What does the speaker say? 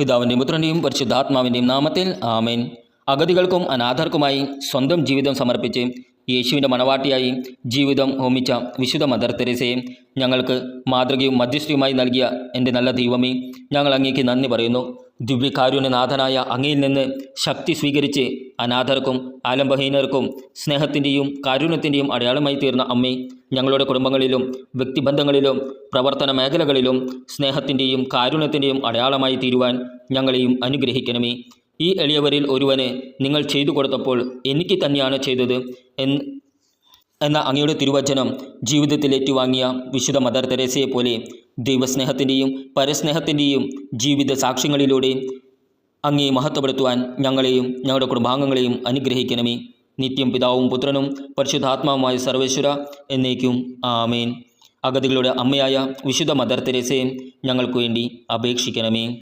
പിതാവിന്റെയും പുത്രന്റെയും പരിശുദ്ധാത്മാവിന്റെയും നാമത്തിൽ ആമേൻ. അഗതികൾക്കും അനാഥർക്കുമായി സ്വന്തം ജീവിതം സമർപ്പിച്ച് യേശുവിന്റെ മണവാട്ടിയായി ജീവിതം ഹോമിച്ച വിശുദ്ധ മദർ തെരേസയെ ഞങ്ങൾക്ക് മാതൃകയും മധ്യസ്ഥയുമായി നൽകിയ എന്റെ നല്ല ദൈവമേ ഞങ്ങൾ അങ്ങേക്ക് നന്ദി പറയുന്നു. ദിവ്യകാരുണ്യനാഥനായ അങ്ങയിൽ നിന്ന് ശക്തി സ്വീകരിച്ച് അനാഥർക്കും ആലംബഹീനർക്കും സ്നേഹത്തിന്റെയും കാരുണ്യത്തിന്റെയും അടയാളമായി തീർന്ന അമ്മേ ഞങ്ങളുടെ കുടുംബങ്ങളിലും വ്യക്തിബന്ധങ്ങളിലും പ്രവർത്തന മേഖലകളിലും സ്നേഹത്തിന്റെയും കാരുണ്യത്തിന്റെയും അടയാളമായി തീരുവാൻ ഞങ്ങളെയും അനുഗ്രഹിക്കണമേ. ഈ എളിയവരിൽ ഒരുവന് നിങ്ങൾ ചെയ്തു കൊടുത്തപ്പോൾ എനിക്ക് തന്നെയാണ് ചെയ്തത് എന്ന് എന്ന അങ്ങയുടെ തിരുവചനം ജീവിതത്തിൽ ഏറ്റുവാങ്ങിയ വിശുദ്ധ മദർ തെരേസയെ പോലെ ദൈവസ്നേഹത്തിന്റെയും പരസ്നേഹത്തിന്റെയും ജീവിത സാക്ഷ്യങ്ങളിലൂടെ അങ്ങേ മഹത്വപ്പെടുത്തുവാൻ ഞങ്ങളെയും ഞങ്ങളുടെ കുടുംബാംഗങ്ങളെയും അനുഗ്രഹിക്കണമേ. നിത്യം പിതാവും പുത്രനും പരിശുദ്ധാത്മാവുമായ സർവേശ്വര എന്നേക്കും ആമേൻ. അഗതികളുടെ അമ്മയായ വിശുദ്ധ മദർ തെരേസയും ഞങ്ങൾക്ക് വേണ്ടി അപേക്ഷിക്കണമേ.